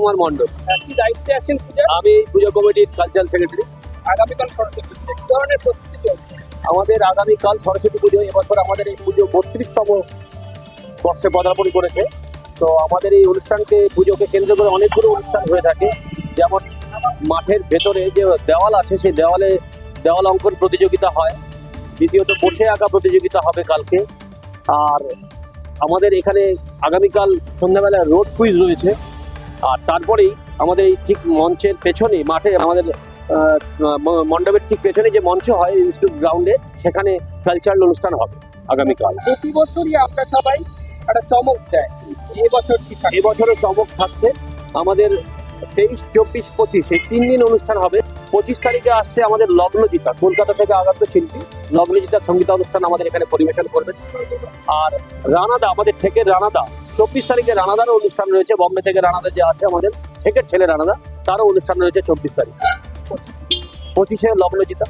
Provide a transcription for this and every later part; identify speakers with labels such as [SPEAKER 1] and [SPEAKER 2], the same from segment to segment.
[SPEAKER 1] কুমার মন্ডল
[SPEAKER 2] কি দায়িত্বে আছেন পূজা?
[SPEAKER 1] আমি পুজো কমিটির কালচারাল সেক্রেটারি।
[SPEAKER 2] আগামীকাল সরস্বতী পুজো। কি ধরনের প্রস্তুতি চলছে?
[SPEAKER 1] আমাদের আগামীকাল সরস্বতী পুজো এবছর আমাদের এই পুজো বত্রিশতম বর্ষে পদার্পণ করেছে। তো আমাদের এই অনুষ্ঠানকে পুজোকে কেন্দ্র করে অনেকগুলো অনুষ্ঠান হয়ে থাকে। যেমন মাঠের ভেতরে যে দেওয়াল আছে সেই দেওয়ালে দেওয়াল অঙ্কন প্রতিযোগিতা হয়। দ্বিতীয়ত বসে আঁকা প্রতিযোগিতা হবে কালকে। আর আমাদের এখানে আগামীকাল সন্ধ্যাবেলায় রোড কুইজ রয়েছে। আর তারপরেই আমাদের এই ঠিক মঞ্চের পেছনে মাঠে আমাদের মণ্ডপের ঠিক পেছনে যে মঞ্চ হয় ইনস্টিটিউট গ্রাউন্ডে সেখানে কালচারাল অনুষ্ঠান হবে আগামীকাল।
[SPEAKER 2] প্রতি বছরই আমরা সবাই একটা চমক দেয়। এবছর কি
[SPEAKER 1] এবছরও চমক থাকছে। আমাদের তেইশ চব্বিশ পঁচিশ এই তিন দিন অনুষ্ঠান হবে। পঁচিশ তারিখে আসছে আমাদের লগ্নজিতা কলকাতা থেকে আগত শিল্পী। লগ্নজিতার সংগীত অনুষ্ঠান আমাদের এখানে পরিবেশন করবেন। আর রানাদা আমাদের থেকে রানাদা চব্বিশ তারিখে রানাদারও অনুষ্ঠান রয়েছে। বম্বে থেকে রানাদার যে আছে আমাদের ঠেকের ছেলে রানাদা তারও অনুষ্ঠান রয়েছে চব্বিশ তারিখ। পঁচিশে লগ্নজিতা।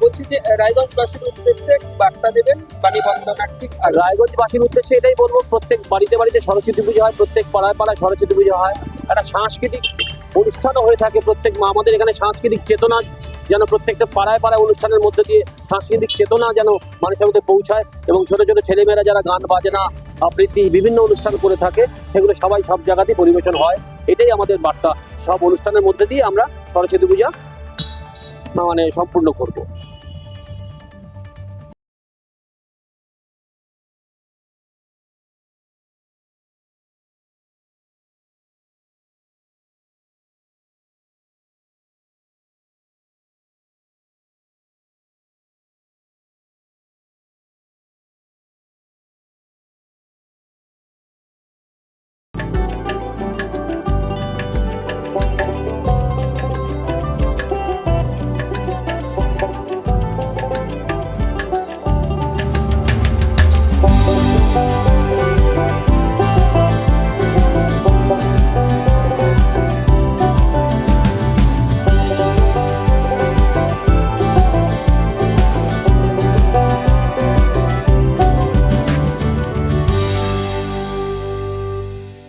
[SPEAKER 2] বলছি যে রায়গঞ্জবাসীর উদ্দেশ্যে কি বার্তা দেবেন বাণী বন্দনার্থিক
[SPEAKER 1] আর রায়গঞ্জবাসীর উদ্দেশ্যে এটাই বলব প্রত্যেক বাড়িতে বাড়িতে সরস্বতী পুজো হয় প্রত্যেক পাড়ায় পাড়ায় সরস্বতী পুজো হয়। একটা সাংস্কৃতিক অনুষ্ঠানও হয়ে থাকে প্রত্যেক মা- আমাদের এখানে সাংস্কৃতিক চেতনা যেন প্রত্যেকটা পাড়ায় পাড়ায় অনুষ্ঠানের মধ্যে দিয়ে সাংস্কৃতিক চেতনা যেন মানুষের মধ্যে পৌঁছায় এবং ছোট ছোট ছেলেমেয়েরা যারা গান বাজনা আবৃত্তি বিভিন্ন অনুষ্ঠান করে থাকে, সেগুলো সবাই সব জায়গাতেই পরিবেশন হয়। এটাই আমাদের বার্তা। সব অনুষ্ঠানের মধ্যে দিয়ে আমরা সরস্বতী পূজা মানে সম্পূর্ণ করব।